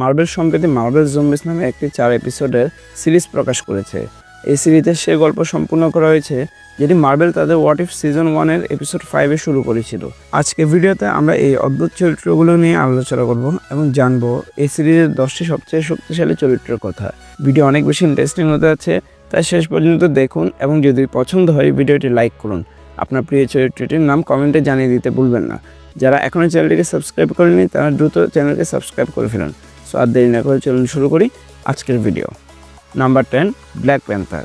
Marble সম্প্রতি marble zombies নামে একটি চার এপিসোডের সিরিজ প্রকাশ করেছে। এই সিরিজে সে গল্প সম্পূর্ণ করা হয়েছে, যেটি মার্বেল তাদের হোয়াট ইফ সিজন ওয়ানের এপিসোড ফাইভে শুরু করেছিল। আজকে ভিডিওতে আমরা এই অদ্ভুত চরিত্রগুলো নিয়ে আলোচনা করব এবং জানব এই সিরিজের দশটি সবচেয়ে শক্তিশালী চরিত্রের কথা। ভিডিও অনেক বেশি ইন্টারেস্টিং হতে যাচ্ছে, তাই শেষ পর্যন্ত দেখুন এবং যদি পছন্দ হয় ভিডিওটি লাইক করুন। আপনার প্রিয় চরিত্রটির নাম কমেন্টে জানিয়ে দিতে ভুলবেন না। যারা এখনও চ্যানেলটিকে সাবস্ক্রাইব করেনি তারা দ্রুত চ্যানেলকে সাবস্ক্রাইব করে ফেলুন। সো আর দেরি না করে চলুন শুরু করি আজকের video number ten Black Panther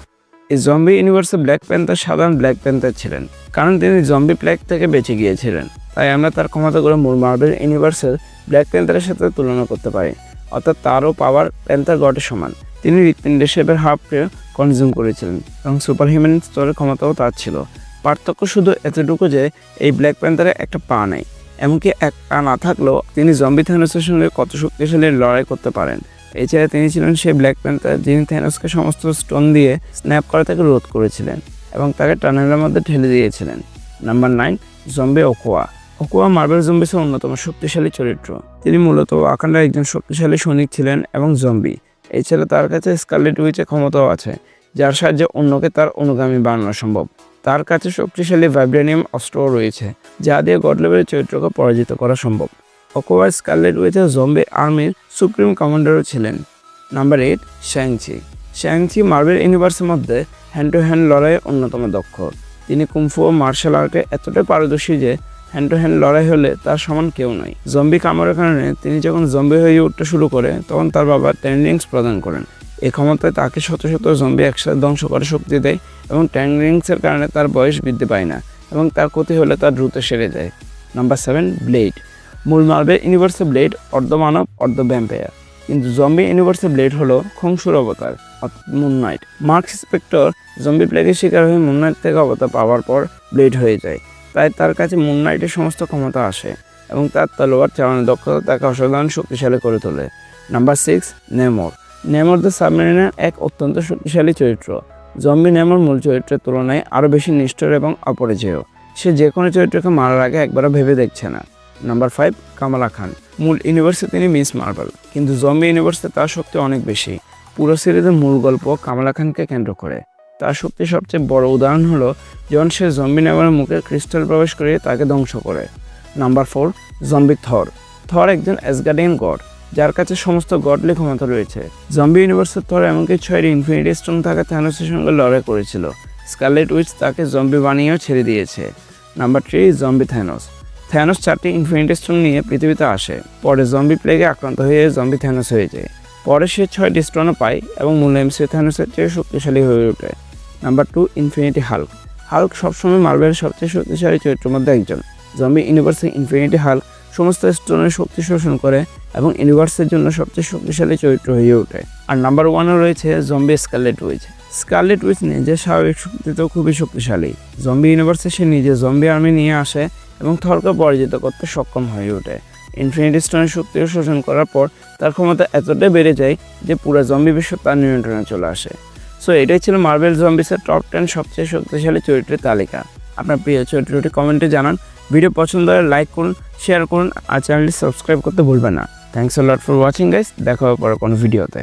এই জম্বি ইউনিভার্সে ব্ল্যাক প্যান্থার সাধারণ ব্ল্যাক প্যান্থার ছিলেন, কারণ তিনি জম্বি প্ল্যাক থেকে বেঁচে গিয়েছিলেন। তাই আমরা তার ক্ষমতাগুলো মূল মার্বেল ইউনিভার্সের ব্ল্যাক প্যান্থারের সাথে তুলনা করতে পারি, অর্থাৎ তারও পাওয়ার প্যান্থার গডের সমান। তিনি হৃৎপিণ্ডের শেপের হাফকে কনজিউম করেছিলেন, এবং সুপার হিউম্যান স্তরের ক্ষমতাও তার ছিল। পার্থক্য শুধু এতটুকু যে, এই ব্ল্যাক প্যান্থারে একটা পা নেই। এমনকি এক পা না থাকলেও তিনি জম্বি থ্যানোসের সঙ্গে কত শক্তিশালী লড়াই করতে পারেন। এছাড়া তিনি ছিলেন সেই ব্ল্যাক প্যান্থার যিনি থ্যানোসকে সমস্ত স্টোন দিয়ে স্ন্যাপ করা তাকে রোধ করেছিলেন এবং তাকে টানেলের মধ্যে ঠেলে দিয়েছিলেন। Number nine zombie Okoye Okoye Marvel জম্বিসের অন্যতম শক্তিশালী চরিত্র। তিনি মূলত ওয়াকান্ডার একজন শক্তিশালী সৈনিক ছিলেন এবং জম্বি এছাড়া তার কাছে স্কারলেট উইচের ক্ষমতাও আছে, যার সাহায্যে অন্যকে তার অনুগামী বানানো সম্ভব। তার কাছে শক্তিশালী ভাইব্রেনিয়াম অস্ত্রও রয়েছে, যা দিয়ে গড লেভেলের চরিত্রকে পরাজিত করা সম্ভব। অকোয়ার স্কারলেট উইচের জম্বি আর্মির সুপ্রিম কমান্ডারও ছিলেন। Number eight Shang Chi Shang Chi Marvel ইউনিভার্সের মধ্যে হ্যান্ড টু হ্যান্ড লড়াইয়ে অন্যতম দক্ষ। তিনি কুমফু ও মার্শাল আর্টে এতটাই পারদর্শী যে হ্যান্ড টু হ্যান্ড লড়াই হলে তার সমান কেউ নয়। জম্বি কামড়ের কারণে তিনি যখন জম্বি হয়ে উঠতে শুরু করে, তখন তার বাবা ট্যান্ডিংস প্রদান করেন। এই ক্ষমতায় তাকে শত শত জম্বি একসাথে ধ্বংস করে শক্তি দেয় এবং ট্যান্ডিংসের কারণে তার বয়স বৃদ্ধি পায় না এবং তার ক্ষতি হলে তার দ্রুত সেরে যায়। নাম্বার সেভেন ব্লেড মূল মার্বেল ইউনিভার্সে ব্লেড অর্ধমানব অর্ধ ভ্যাম্পায়ার কিন্তু জম্বি ইউনিভার্সে ব্লেড হলো খংসুর অবতার moon Knight Marc Spector zombie প্লেগের শিকার হয়ে মুন নাইট থেকে অবতার পাওয়ার পর ব্লেড হয়ে যায়। তাই তার কাছে মুন নাইটের সমস্ত ক্ষমতা আসে এবং তার তলোয়ার চালানোর দক্ষতা তাকে অসাধারণ শক্তিশালী করে তোলে। Number six Namor Namor the সাবমেরিনের এক অত্যন্ত শক্তিশালী চরিত্র। জম্বি নেমোর মূল চরিত্রের তুলনায় আরও বেশি নিষ্ঠুর এবং অপরিচয়। সে যে কোনো চরিত্রকে মারার আগে একবারও ভেবে দেখছে না। Number five, Kamala Khan. মূল ইউনিভার্সে তিনি মিস মার্বেল, কিন্তু জম্বি ইউনিভার্সে তার শক্তি অনেক বেশি। পুরো সিরিজের মূল গল্প কামালা খানকে কেন্দ্র করে। তার শক্তির সবচেয়ে বড় উদাহরণ হলো যখন সে জম্বি নেভারের মুখে ক্রিস্টাল প্রবেশ করে তাকে ধ্বংস করে। Number four, zombie Thor. Thor একজন অ্যাসগার্ডিয়ান গড। যার কাছে সমস্ত গডলি ক্ষমতা রয়েছে। জম্বি ইউনিভার্সের থর এমনকি ছয়টি ইনফিনিটি স্টোন থাকা থ্যানোসের সঙ্গে লড়াই করেছিল। স্কারলেট উইচ তাকে জম্বি বানিয়েও ছেড়ে দিয়েছে। Number three zombie Thanos Thanos চারটি ইনফিনিটি স্টোন নিয়ে পৃথিবীতে আসে। পরে জম্বি প্লেগে আক্রান্ত হয়ে জম্বি থ্যানোস হয়ে যায়। পরে সে ছয়টি স্টোনও পায় এবং মূল এমসি থ্যানোসের চেয়ে শক্তিশালী হয়ে ওঠে। Number two infinity Hulk Hulk সবসময় মার্বেলের সবচেয়ে শক্তিশালী চরিত্রের মধ্যে একজন। জম্বি ইউনিভার্সে ইনফিনিটি হাল্ক সমস্ত স্টোনের শক্তি শোষণ করে এবং ইউনিভার্সের জন্য সবচেয়ে শক্তিশালী চরিত্র হয়ে ওঠে। আর নাম্বার ওয়ানে রয়েছে zombie Scarlet Witch Scarlet Witch নিজের স্বাভাবিক শক্তিতেও খুবই শক্তিশালী। জম্বি ইউনিভার্সে সে নিজে জম্বি আর্মি নিয়ে আসে এবং থরকে পরাজিত করতে সক্ষম হয়ে ওঠে। ইনফিনিটি স্টোনের শক্তি শোষণ করার পর তার ক্ষমতা এতটাই বেড়ে যায় যে পুরো জম্বি বিশ্ব তার নিয়ন্ত্রণে চলে আসে। সো এটাই ছিল মার্বেল জম্বিসের টপ টেন সবচেয়ে শক্তিশালী চরিত্রের তালিকা। আপনার প্রিয় চরিত্রটি কমেন্টে জানান। ভিডিও পছন্দ হলে লাইক করুন শেয়ার করুন আর চ্যানেলটি সাবস্ক্রাইব করতে ভুলবেন না। Thanks lot for watching guys দেখা হবে পরে কোনো ভিডিওতে